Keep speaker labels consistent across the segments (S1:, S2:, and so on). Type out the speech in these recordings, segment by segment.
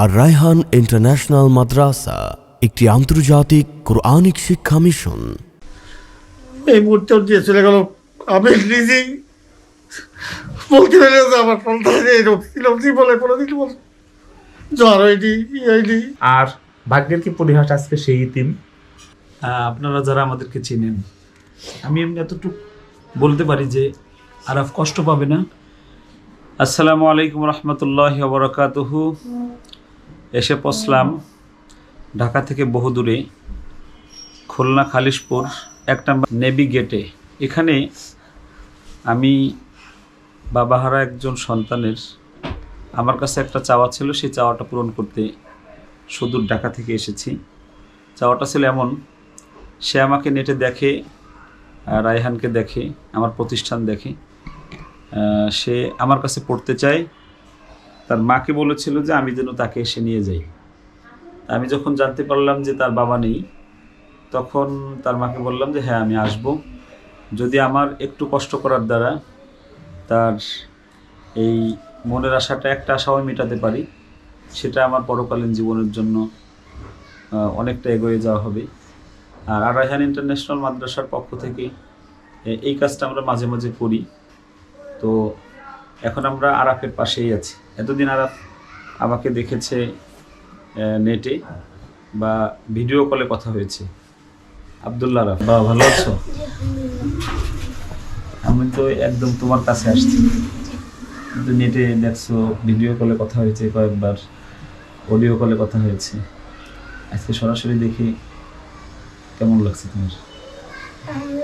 S1: আর Raihan international মাদ্রাসা একটি আন্তর্জাতিক Quranic শিক্ষা মিশন।
S2: এই মুহূর্তে দিয়ে চলে গেল আমি নিজেই। বলতে পেরে যে আমার সন্তান রোগ ছিল বলে কোনোদিন জ্বর হয়নি হয়নি।
S3: আর ভাগ্যের কি পরিহাস আজকে সেই ইতিম?
S4: আপনারা যারা আমাদেরকে চিনেন আমি এমনি এতটুকু বলতে পারি যে আরাফ কষ্ট পাবে না। আসসালামু আলাইকুম রহমতুল্লাহ বরকাতহু। এসে পৌঁছলাম ঢাকা থেকে বহু দূরে খুলনা, খালিশপুর, এক নম্বর নেভি গেটে। এখানে আমি বাবাহারা একজন সন্তানের, আমার কাছে একটা চাওয়া ছিল, সেই চাওয়াটা পূরণ করতে সুদূর ঢাকা থেকে এসেছি। চাওয়াটা ছিল এমন, সে আমাকে নেটে দেখে, রায়হানকে দেখে, আমার প্রতিষ্ঠান দেখে সে আমার কাছে পড়তে চায় তার মাকে বলেছিল যে আমি যেন তাকে এসে নিয়ে যাই। আমি যখন জানতে পারলাম যে তার বাবা নেই, তখন তার মাকে বললাম যে হ্যাঁ আমি আসব। যদি আমার একটু কষ্ট করার দ্বারা তার এই মনের আশাটা একটা আশাও মেটাতে পারি, সেটা আমার পরকালীন জীবনের জন্য অনেকটা এগোয়ে যাওয়া হবে। আর আর রায়হান ইন্টারন্যাশনাল মাদ্রাসার পক্ষ থেকে এই কাজটা আমরা মাঝে মাঝে করি। তো এখন আমরা আরাফের পাশেই আছি। এতদিন আরাফ আমাকে দেখেছে নেটে বা ভিডিও কলে কথা হয়েছে। আবদুল্লাহ আরাফ বা ভালো আছো? আমি তো একদম তোমার কাছে আসছি। কিন্তু নেটে দেখছ ভিডিও কলে কথা হয়েছে কয়েকবার অডিও কলে কথা হয়েছে। আজকে সরাসরি দেখি কেমন লাগছে তোমার?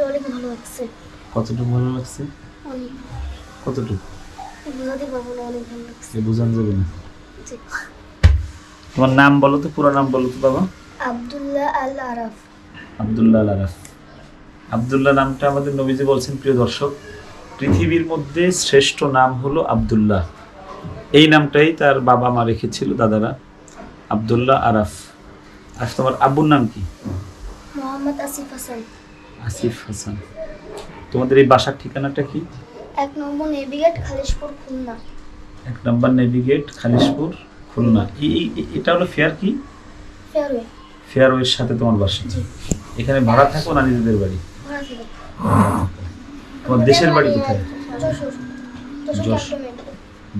S5: অনেক ভালো লাগছে।
S4: কতটুকু ভালো লাগছে? কতটুকু? বোঝান যাবে না। তোমার নাম বলো তো পুরো নাম বলো তো বাবা।
S5: আব্দুল্লাহ আল আরাফ।
S4: আবদুল্লাহ আল আরাফ। আবদুল্লাহ নামটা আমাদের নবীজি বলছেন প্রিয় দর্শক পৃথিবীর মধ্যে শ্রেষ্ঠ নাম হলো আবদুল্লাহ। এই নামটাই তার বাবা মা রেখেছিল দাদারা। আবদুল্লাহ আরাফ। আর তোমার আব্বুর নাম কি?
S5: মোহাম্মদ আসিফ হাসান।
S4: আসিফ হাসান। তোমাদের এই বাসার ঠিকানাটা কি?
S5: এক নম্বর নেভিগেট খালিশপুর খুলনা।
S4: এক নম্বর নেভিগেট খালিশপুর খুলনা। এই এটা হলো ফেয়ার কি?
S5: ফেয়ারওয়ে
S4: ফেয়ারওয়ের সাথে তোমার বাসা। এখানে ভাড়া থাকো না নিজেদের বাড়ি? তোমার দেশের বাড়ি কোথায়?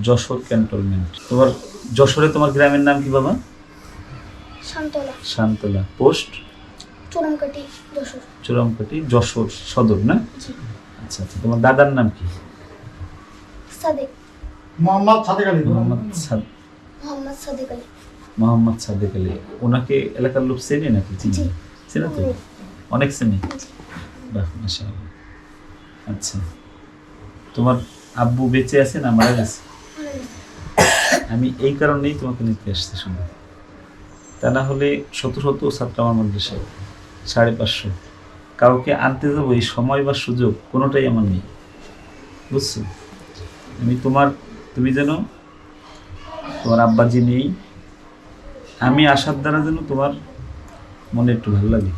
S5: যশোর। ক্যান্টনমেন্ট
S4: তোমার যশোরে তোমার গ্রামের নাম কি বাবা?
S5: শান্তলা।
S4: শান্তলা। পোস্ট?
S5: চোরামকাটি যশোর।
S4: চুরামকাটি যশোর সদর না? আচ্ছা আচ্ছা। তোমার দাদার নাম কি?
S5: সাদেক।
S2: মোহাম্মদ সাদেক আলী।
S4: মোহাম্মদ সাদ
S5: মোহাম্মদ সাদেক আলী।
S4: মোহাম্মদ সাদেক আলী। ওনাকে এলাকার লোক চেনে নাকি? চিনি
S5: জি।
S4: চেনে? তো?
S5: অনেক।
S4: অনেক চেনে? বাহ মাশাআল্লাহ। আচ্ছা। তোমার আব্বু বেঁচে আছে না মারা গেছে? আমি এই কারণেই তোমাকে নিতে আসতে শুনে। তা না হলে শত শত ছাত্র আমার মাদ্রাসায় সাড়ে পাঁচশো। কাউকে আনতে যাব এই সময় বা সুযোগ কোনোটাই আমার নেই। বুঝছ? আমি তোমার তুমি যেন তোমার আব্বাজি নেই। আমি আসার দ্বারা যেন তোমার মনে একটু ভালো লাগে।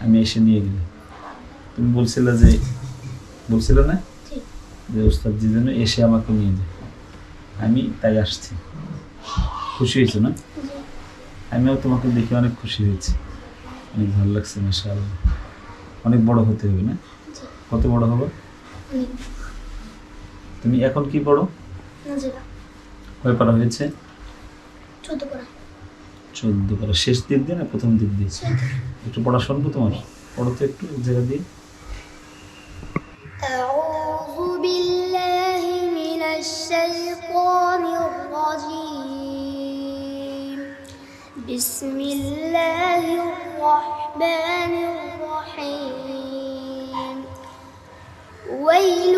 S4: আমি এসে নিয়ে গেলে তুমি বলছিলে যে বলছিলে না? যে ওস্তাদজি যেন এসে আমাকে নিয়ে যায়। আমি তাই আসছি। খুশি হয়েছো না? আমিও তোমাকে দেখে অনেক খুশি হয়েছি। অনেক ভালো লাগছে মাসাল অনেক বড় হতে হবে না? কত বড় হবে? তুমি এখন কি পড়ো
S5: নাজিরা
S4: কয় পড়া হয়েছে
S5: চোদ্দ করা
S4: চোদ্দ পড়া শেষ দিক দিয়ে না প্রথম দিক দিয়ে একটু পড়া শুনবো তোমার পড়ো তো একটু এক জায়গা দিয়ে
S5: أعوذ بالله من الشيطان الرجيم بسم الله الرحمن الرحيم ويل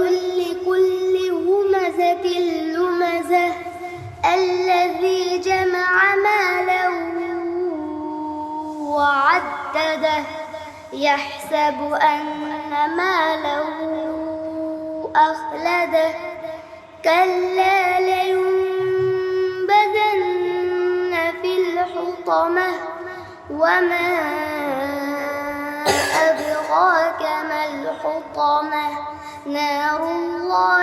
S5: الذي جمع مالا وعدده يحسب أن ماله أخلده. كلا لينبذن في الحطمة وما أدراك ما الحطمة. نار الله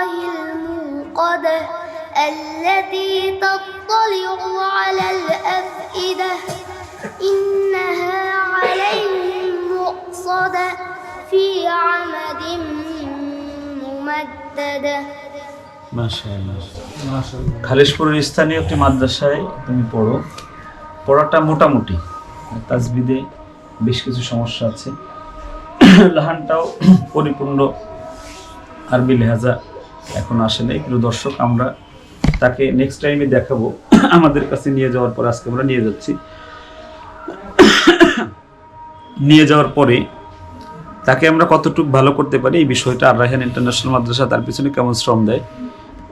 S5: الذي تطلع على الأفئدة
S4: إنها عليهم مؤصدة في عمد ممددة. খালেশপুরের স্থানীয় একটি মাদ্রাসায় তুমি পড়ো। পড়াটা মোটামুটি। তাজবিদে বেশ কিছু সমস্যা আছে। লাহানটাও পরিপূর্ণ আরবি লেহাজা এখন আসে নাই। কিন্তু দর্শক আমরা তাকে নেক্সট টাইমে দেখাবো। আমাদের কাছে নিয়ে যাওয়ার পর আজকে আমরা নিয়ে যাচ্ছি। নিয়ে যাওয়ার পরে তাকে আমরা কতটুকু ভালো করতে পারি এই বিষয়টা আর রায়হান ইন্টারন্যাশনাল মাদ্রাসা তার পিছনে কেমন শ্রম দেয়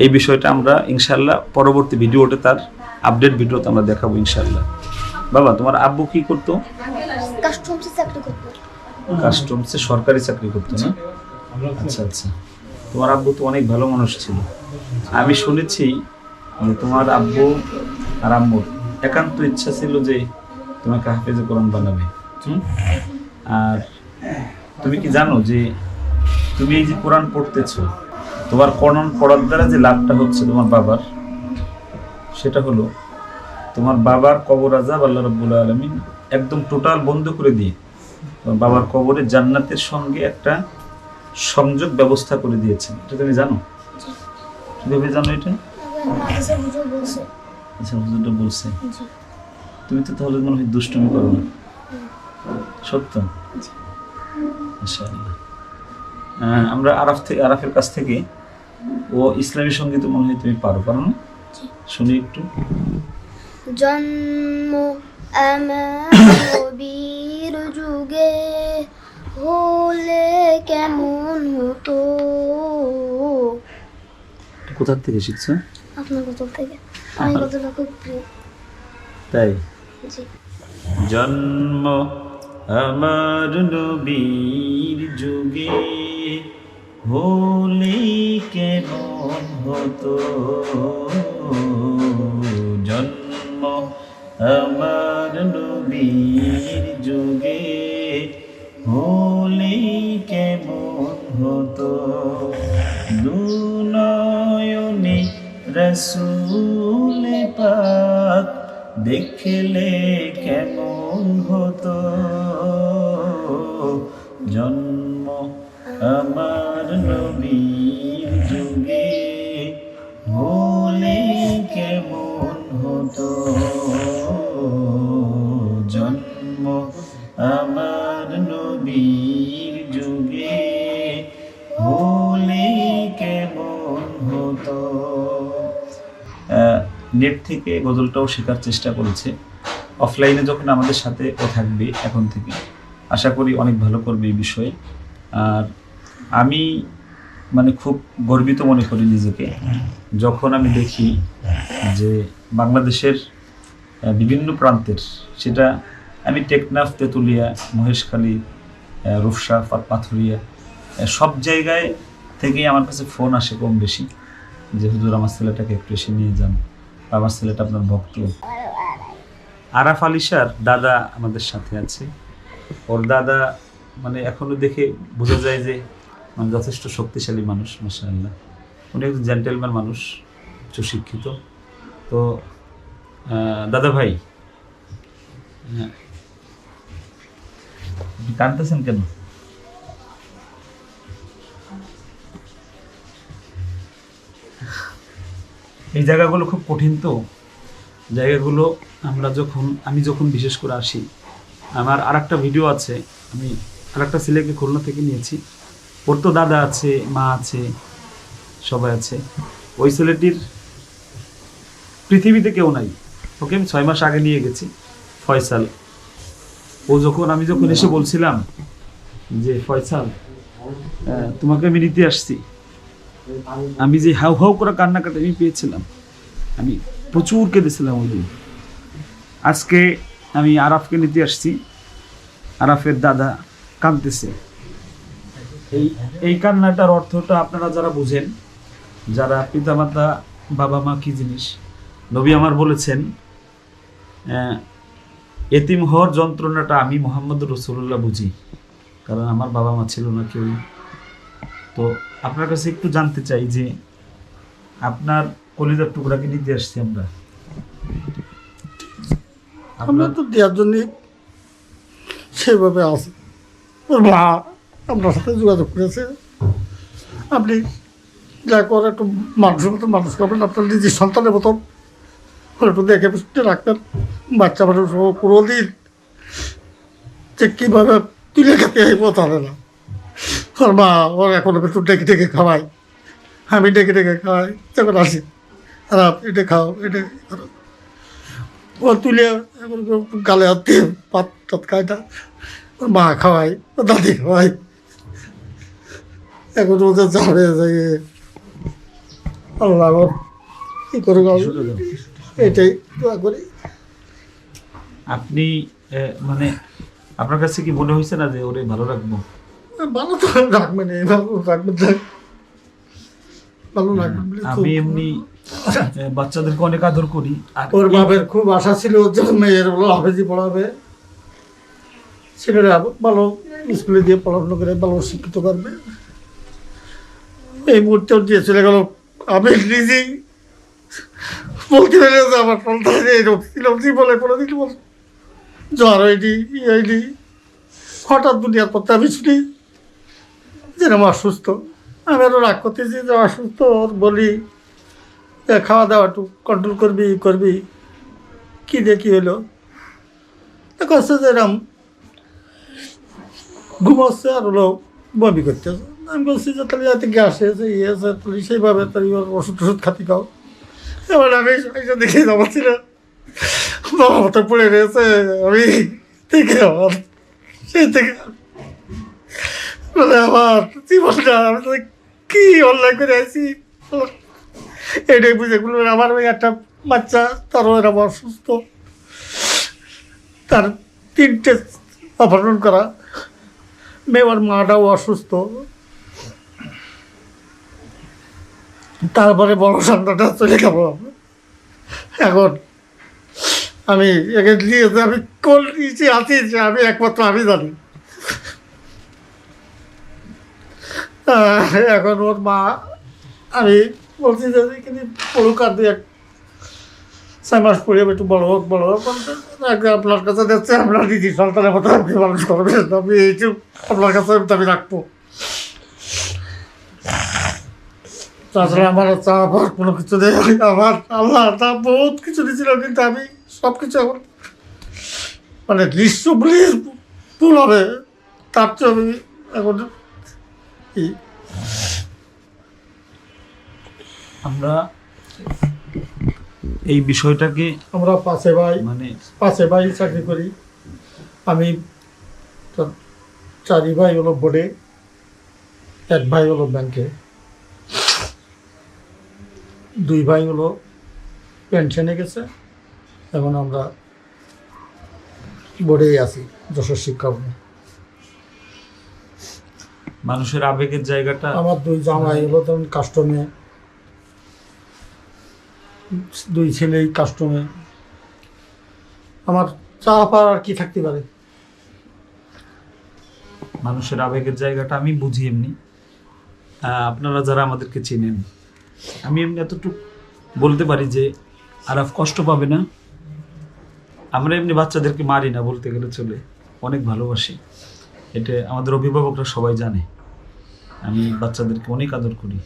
S4: এই বিষয়টা আমরা ইনশাল্লাহ পরবর্তী ভিডিওতে তার আপডেট ভিডিওতে আমরা দেখাবো ইনশাল্লাহ বাবা তোমার আব্বু কি করতো?
S5: কাস্টমসে চাকরি করতো।
S4: কাস্টমসে সরকারি চাকরি করতো না? আচ্ছা আচ্ছা। তোমার আব্বু তো অনেক ভালো মানুষ ছিল। আমি শুনেছি যে তোমার আব্বু আর আম্মুর একান্ত ইচ্ছা ছিল যে তোমাকে হাফেজে কোরআন বানাবে। হুম? আর তুমি কি জানো যে তুমি এই যে কোরআন পড়তেছো তোমার কোরআন পড়ার দ্বারা যে লাভটা হচ্ছে তোমার বাবার সেটা হলো তোমার বাবার কবর আজাব আল্লাহ রব্বুল আলমিন একদম টোটাল বন্ধ করে দিয়ে তোমার বাবার কবরে জান্নাতের সঙ্গে একটা সংযোগ ব্যবস্থা করে দিয়েছেন। এটা তুমি জানো? কীভাবে জানো এটা?
S5: মাদ্রাসা হুজুর বলছে।
S4: আচ্ছা হুজুরটা বলছে। তুমি তো তাহলে মনে হয় দুষ্টুমি করো না? সত্য? মাশাআল্লাহ। আমরা আরাফ থেকে আরাফের কাছ থেকে ও ইসলামী সংগীত মনে হয় তুমি পারো পারো না? শুনি একটু।
S5: জন্ম আমার যুগে হলে কেমন হতো?
S4: কোথা থেকে শিখছো?
S5: আপনার গজল থেকে। আমি গজলটা খুব প্রিয়।
S4: তাই? জন্ম আমার নবীর যুগে হলে কেমন হতো? জন্ম আমার নবীর যুগে হলে কেমন হতো? দুনয়নে রসুল পাক দেখলে কেমন হতো? জন্ম আমার নেট থেকে গজলটাও শেখার চেষ্টা করেছে। অফলাইনে যখন আমাদের সাথে ও থাকবে এখন থেকে। আশা করি অনেক ভালো করবে এই বিষয়ে। আর আমি মানে খুব গর্বিত মনে করি নিজেকে। যখন আমি দেখি যে বাংলাদেশের বিভিন্ন প্রান্তের সেটা আমি টেকনাফ, তেঁতুলিয়া, মহেশখালী রূপসা পাথুরিয়া সব জায়গায় থেকেই আমার কাছে ফোন আসে কম বেশি। যে হুজুর আমার ছেলেটাকে একটু এসে নিয়ে যান। আমার ছেলেটা আপনার ভক্ত। আরাফ আলিশার দাদা আমাদের সাথে আছে। ওর দাদা মানে এখনও দেখে বোঝা যায় যে মানে যথেষ্ট শক্তিশালী মানুষ মাসাল্লাহ উনি একজন জেন্টেলম্যান মানুষ উচ্চশিক্ষিত তো দাদা ভাই হ্যাঁ। কাঁদতেছেন কেন? এই জায়গাগুলো খুব কঠিন তো। জায়গাগুলো আমরা যখন, আমি যখন বিশেষ করে আসি, আমার আর একটা ভিডিও আছে, আমি আর একটা ছেলেকে খুলনা থেকে নিয়েছি। ওর তো দাদা আছে, মা আছে, সবাই আছে। ওই ছেলেটির পৃথিবীতে কেউ নাই। ওকে আমি ছয় মাস আগে নিয়ে গেছি, ফয়সাল। ও যখন, আমি যখন এসে বলছিলাম যে, ফয়সাল তোমাকে আমি নিতে আসছি। আমি যে হাউ হাউ করে কান্নাকাটা আমি পেয়েছিলাম। আমি প্রচুর কেঁদেছিলাম ওই আজকে আমি আরাফকে নিতে আসছি। আরাফের দাদা কাঁদতেছে। এই এই কান্নাটার অর্থটা আপনারা যারা বুঝেন, যারা পিতামাতা, বাবা মা কি জিনিস? নবী আমার বলেছেন এতিম হওয়ার যন্ত্রণাটা আমি মোহাম্মদ রসুল্লাহ বুঝি। কারণ আমার বাবা মা ছিল না কেউ তো আপনার কাছে একটু জানতে চাই যে আপনার কলিজার টুকরাকে নিতে আসছি আমরা।
S2: আমরা তো দেওয়ার জন্য সেভাবে আছে। ওর মা আপনার সাথে যোগাযোগ করেছে। আপনি যা করে একটু মানুষের মতো মানুষ করবেন। আপনার নিজের সন্তানের ওর একটু দেখে রাখবেন। বাচ্চা মানুষ কোনো দিন যে কীভাবে তুলে খেতে এই পথ আনে না। ওর মা ওর এখন একটু ডেকে ডেকে খাওয়াই আমি ডেকে ডেকে খাওয়াই যখন আসি আর এটা খাও এটা করো। ও তুলে এখন গালে হাত দিয়ে পাত টাত খায় না। ওর মা খাওয়াই ওর দাদি খাওয়াই এখন ওদের যাবে আল্লাহ কী করে এটাই দোয়া করি।
S4: আপনি মানে আপনার কাছে কি মনে হয়েছে না যে ওরে ভালো রাখব?
S2: ভালো তো। রাখবেন এই ভালো রাখবেন তো। ভালো বলে
S4: আমি এমনি বাচ্চাদেরকে অনেক আদর করি। আর
S2: ওর বাপের খুব আশা ছিল যে মেয়ের বলো হাফেজি পড়াবে। ছেলেরা ভালো স্কুলে দিয়ে পড়াশোনা করে ভালো শিক্ষিত করবে। এই মুহূর্তে ওর দিয়ে চলে গেল আমি নিজেই বলতে পারি যে আমার সন্তান এই রোগ ছিল বলে কোনোদিন বল জ্বর হয়নি ই হয়নি। হঠাৎ দুনিয়ার পথে আমি শুনি যেরকম অসুস্থ। আমি আরও রাগ করতেছি যে অসুস্থ ওর বলি খাওয়া দাওয়া একটু কন্ট্রোল করবি করবি। কী কী হলো কষ্ট যে এরম ঘুমাচ্ছে আর হলো বমি করতেছে। আমি বলছি যে, তাহলে যাতে গ্যাস হয়েছে ইয়ে আছে তাহলে সেইভাবে তাহলে ওর ওষুধ টষুধ খাতি খাও। এবার আমি দেখে যাচ্ছি ছিল বাবা মতো পড়ে রয়েছে। আমি থেকে আমার সেই থেকে মানে আমার জীবনটা, আমি তো কি অনলাইন করে আছি? এটাই বুঝে গুলো আমার ওই একটা বাচ্চা, তারও এরকম অসুস্থ। তার তিনটে অপারেশন করা। মেয়ের মাটাও অসুস্থ। তারপরে বড় সন্তানটা চলে গেল। এখন আমি একে দিয়ে আমি কোন নিচে আছি যে আমি একমাত্র আমি জানি। এখন ওর মা, আমি বলছি যে এখানে পড়ুক আর দিয়ে ছয় মাস পরে একটু বড় হোক বড় হোক। আপনার কাছে যাচ্ছে, আপনার দিদি সন্তানের মতো আপনি মানুষ করবেন আমি এইটু আপনার কাছে আমি রাখব। তাছাড়া আমার চা পাওয়ার কোনো কিছু নেই। আমার আল্লাহ তা বহুত কিছু দিয়েছিল কিন্তু আমি সব কিছু এখন মানে দৃশ্য বলে ভুল হবে। তার চেয়ে আমি এখন কি?
S4: আমরা এই বিষয়টাকে
S2: আমরা পাশে ভাই
S4: মানে
S2: পাশে ভাই চাকরি করি। আমি চারি ভাই হলো বোর্ডে এক ভাই হলো ব্যাংকে। দুই ভাই হলো পেনশনে গেছে এখন আমরা বোর্ডেই আছি যশোর শিক্ষা বোর্ডে
S4: মানুষের আবেগের জায়গাটা
S2: আমার দুই জামাই হলো তেমন কাস্টমে দুই ছেলেই কাস্টমে আমার চা পাওয়ার আর কি থাকতে পারে?
S4: মানুষের আবেগের জায়গাটা আমি বুঝি এমনি। আপনারা যারা আমাদেরকে চেনেন আমি এমনি এতটুকু বলতে পারি যে আরাফ কষ্ট পাবে না। আমরা এমনি বাচ্চাদেরকে মারি না বলতে গেলে চলে। অনেক ভালোবাসি। এটা আমাদের অভিভাবকরা সবাই জানে। আমি বাচ্চাদেরকে অনেক আদর করি।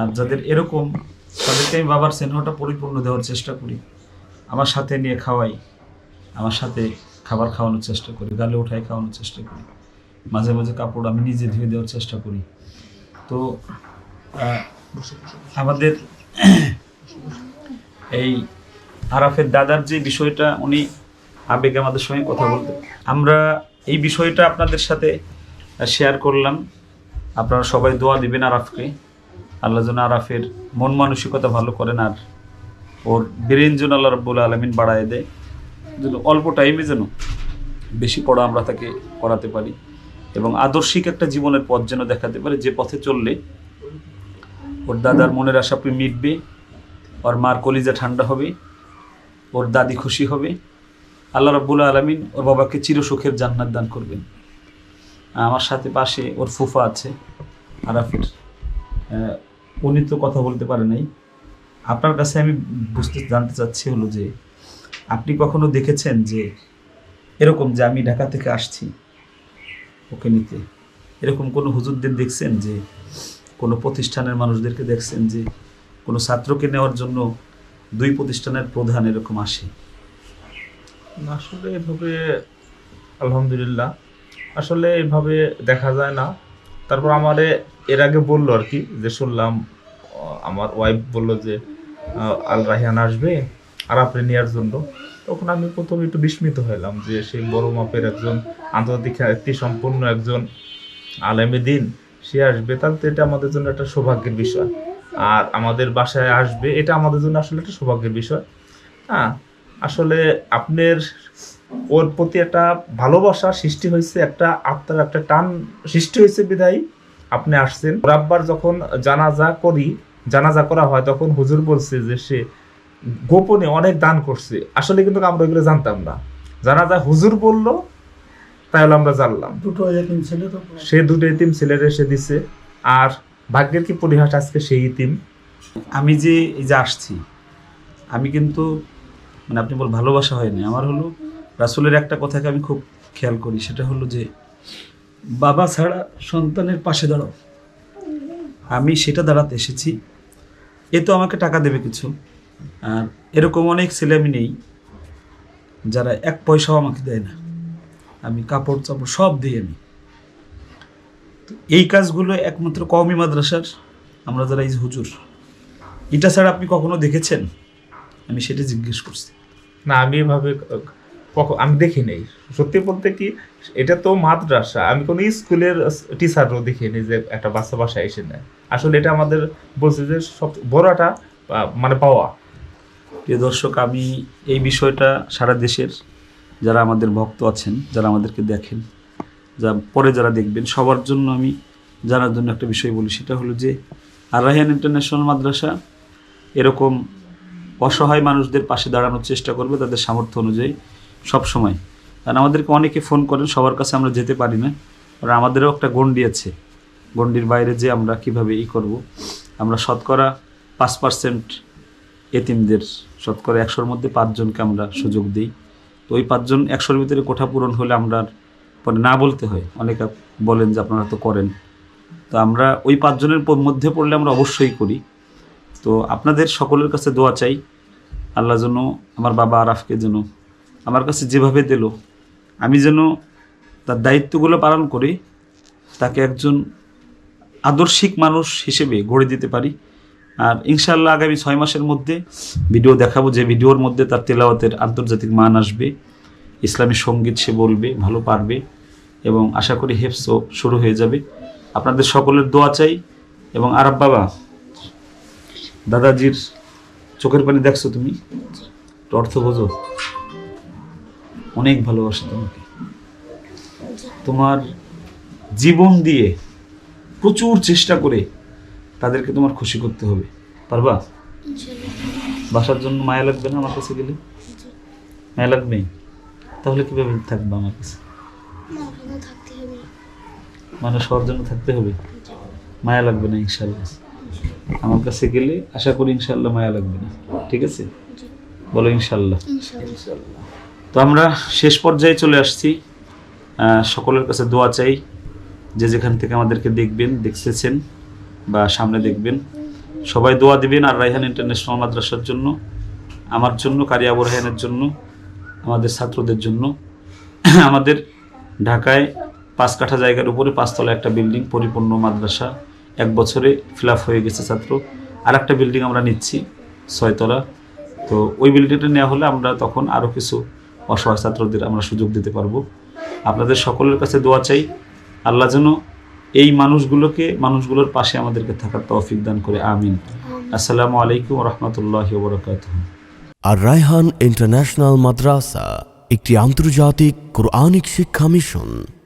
S4: আর যাদের এরকম, তাদেরকে আমি বাবার স্নেহটা পরিপূর্ণ দেওয়ার চেষ্টা করি। আমার সাথে নিয়ে খাওয়াই, আমার সাথে খাবার খাওয়ানোর চেষ্টা করি, গালে উঠায় খাওয়ানোর চেষ্টা করি। মাঝে মাঝে কাপড় আমি নিজে ধুয়ে দেওয়ার চেষ্টা করি। তো আমাদের এই আরাফের দাদার যে বিষয়টা, উনি আবেগে আমাদের সঙ্গে কথা বলতেন আমরা এই বিষয়টা আপনাদের সাথে শেয়ার করলাম। আপনারা সবাই দোয়া দিবেন আরাফকে। আল্লাহ যেন আরাফের মন মানসিকতা ভালো করেন আর ওর ব্রেন যেন আল্লাহ রব্বুল আলমিন বাড়ায় দেয়। যেন অল্প টাইমে যেন বেশি পড়া আমরা তাকে করাতে পারি এবং আদর্শিক একটা জীবনের পথ যেন দেখাতে পারে, যে পথে চললে ওর দাদার মনের আশা মিটবে, ওর মার কলিজা ঠান্ডা হবে, ওর দাদি খুশি হবে। আল্লাহ রাব্বুল আলমিন ওর বাবাকে চিরসুখের জান্নাত দান করবেন। আমার সাথে পাশে ওর ফুফা আছে, আরাফের। উনি তো কথা বলতে পারে নাই। আপনার কাছে আমি বুঝতে, জানতে চাচ্ছি হলো যে, আপনি কখনো দেখেছেন যে এরকম যে আমি ঢাকা থেকে আসছি ওকে নিতে, এরকম কোনো হুজুরদের দেখছেন যে, কোনো প্রতিষ্ঠানের মানুষদেরকে দেখছেন যে, কোনো ছাত্রকে নেওয়ার জন্য দুই প্রতিষ্ঠানের প্রধান এরকম আসে?
S3: আসলে এভাবে, আলহামদুলিল্লাহ আসলে এভাবে দেখা যায় না। তারপর আমারে এর আগে বলল আর কি যে, শুনলাম আমার ওয়াইফ বলল যে আল রাহিয়ান আসবে আর আপনি নেওয়ার জন্য। তখন আমি প্রথমে একটু বিস্মিত হলাম যে সেই বড় মাপের একজন, আন্তর্জাতিক খ্যাতি সম্পন্ন একজন আলেমে দিন, সে আসবে। তাহলে তো এটা আমাদের জন্য একটা সৌভাগ্যের বিষয়। আর আমাদের বাসায় আসবে, এটা আমাদের জন্য আসলে একটা সৌভাগ্যের বিষয়। হ্যাঁ আসলে আপনার ওর প্রতি একটা ভালোবাসা সৃষ্টি হয়েছে একটা আত্মার একটা টান সৃষ্টি হয়েছে বিধায় আপনি আসছেন। ওর আব্বার যখন জানাজা করি জানাজা করা হয় তখন হুজুর বলছে যে সে গোপনে অনেক দান করছে। আসলে কিন্তু আমরা এগুলো জানতাম না। জানাজা হুজুর বলল তাহলে আমরা জানলাম।
S2: দুটো এতিম ছেলে তো
S3: সে দুটো ইতিম ছেলের এসে দিছে। আর ভাগ্যের কি পরিহাস আজকে সেই ইতিম
S4: আমি যে এই যে আসছি আমি কিন্তু মানে আপনি বল ভালোবাসা হয়নি আমার হলো রাসুলের একটা কথাকে আমি খুব খেয়াল করি, সেটা হলো যে, বাবা ছাড়া সন্তানের পাশে দাঁড়াও। আমি সেটা দাঁড়াতে এসেছি। এ তো আমাকে টাকা দেবে কিছু। আর এরকম অনেক ছেলে আমি নেই, যারা এক পয়সাও আমাকে দেয় না। আমি কাপড় চাপড় সব দিই আমি। এই কাজগুলো একমাত্র কওমি মাদ্রাসার, আমরা যারা এই হুজুর। এটা ছাড়া আপনি কখনো দেখেছেন? আমি সেটা জিজ্ঞেস করছি।
S3: না, আমি এভাবে কখ- আমি দেখি নাই। সত্যি বলতে কি, এটা তো মাদ্রাসা। আমি কোনো স্কুলের টিচারও দেখিনি যে একটা বাচ্চা বাসায় এসে নেয়। আসলে এটা আমাদের বলছে যে সব বড়টা মানে পাওয়া।
S4: প্রিয় দর্শক, আমি এই বিষয়টা সারা দেশের যারা আমাদের ভক্ত আছেন, যারা আমাদেরকে দেখেন, যা পরে যারা দেখবেন, সবার জন্য আমি জানার জন্য একটা বিষয় বলি। সেটা হলো যে, আর রাহিয়ান ইন্টারন্যাশনাল মাদ্রাসা এরকম অসহায় মানুষদের পাশে দাঁড়ানোর চেষ্টা করবে, তাদের সামর্থ্য অনুযায়ী সব সময়। কারণ আমাদেরকে অনেকে ফোন করেন, সবার কাছে আমরা যেতে পারি না। কারণ আমাদেরও একটা গণ্ডি আছে। গণ্ডির বাইরে যে আমরা কীভাবে ই করব। আমরা শতকরা পাঁচ পার্সেন্ট এতিমদের, শতকরা একশোর মধ্যে পাঁচজনকে আমরা সুযোগ দিই। তো ওই পাঁচজন একশোর ভিতরে কোঠা পূরণ হলে আমরা পরে না বলতে হয়। অনেকে বলেন যে আপনারা তো করেন। তো আমরা ওই পাঁচজনের মধ্যে পড়লে আমরা অবশ্যই করি। তো আপনাদের সকলের কাছে দোয়া চাই। আল্লাহ যেন আমার বাবা আরাফকে যেন আমার কাছে যেভাবে দিল, আমি যেন তার দায়িত্বগুলো পালন করে, তাকে একজন আদর্শিক মানুষ হিসেবে গড়ে দিতে পারি। আর ইনশাল্লাহ আগামী ছয় মাসের মধ্যে ভিডিও দেখাবো, যে ভিডিওর মধ্যে তার তেলাওয়াতের আন্তর্জাতিক মান আসবে, ইসলামী সংগীত সে বলবে, ভালো পারবে এবং আশা করি হেফসও শুরু হয়ে যাবে। আপনাদের সকলের দোয়া চাই এবং আরব বাবা, দাদাজির চোখের পানি দেখছ তুমি? অর্থ বোঝো। অনেক ভালোবাসে তোমাকে। তোমার জীবন দিয়ে প্রচুর চেষ্টা করে তাদেরকে তোমার খুশি করতে হবে। পারবা? বাসার জন্য মায়া লাগবে না আমার কাছে গেলে? মায়া লাগবে? তাহলে কীভাবে থাকবে আমার কাছে?
S5: মানুষের থাকতে হবে।
S4: মানুষ হওয়ার জন্য থাকতে হবে? মায়া লাগবে না ইনশাল্লাহ আমার কাছে গেলে আশা করি ইনশাল্লাহ মায়া লাগবে না। ঠিক আছে? বলো ইনশাল্লাহ
S5: ইনশাআল্লাহ।
S4: তো আমরা শেষ পর্যায়ে চলে আসছি। সকলের কাছে দোয়া চাই যে যেখান থেকে আমাদেরকে দেখবেন, দেখতেছেন বা সামনে দেখবেন, সবাই দোয়া দিবেন আর রাইহান ইন্টারন্যাশনাল মাদ্রাসার জন্য, আমার জন্য, কারি আবু রায়হানের জন্য, আমাদের ছাত্রদের জন্য। আমাদের ঢাকায় পাঁচ কাঠা জায়গার উপরে পাঁচতলা একটা বিল্ডিং, পরিপূর্ণ মাদ্রাসা, এক বছরে ফিল হয়ে গেছে ছাত্র। আর একটা বিল্ডিং আমরা নিচ্ছি, ছয়তলা। তো ওই বিল্ডিংটা নেওয়া হলে আমরা তখন আরও কিছু অসহায় ছাত্রদের আমরা সুযোগ দিতে পারব। আপনাদের সকলের কাছে দোয়া চাই। আল্লাহ যেন এই মানুষগুলোকে মানুষগুলোর পাশে আমাদেরকে থাকার তৌফিক দান করে। আমিন। আসসালামু আলাইকুম রহমতুল্লাহ বরকাত
S1: আর রায়হান ইন্টারন্যাশনাল মাদ্রাসা একটি আন্তর্জাতিক কোরআনিক শিক্ষা মিশন।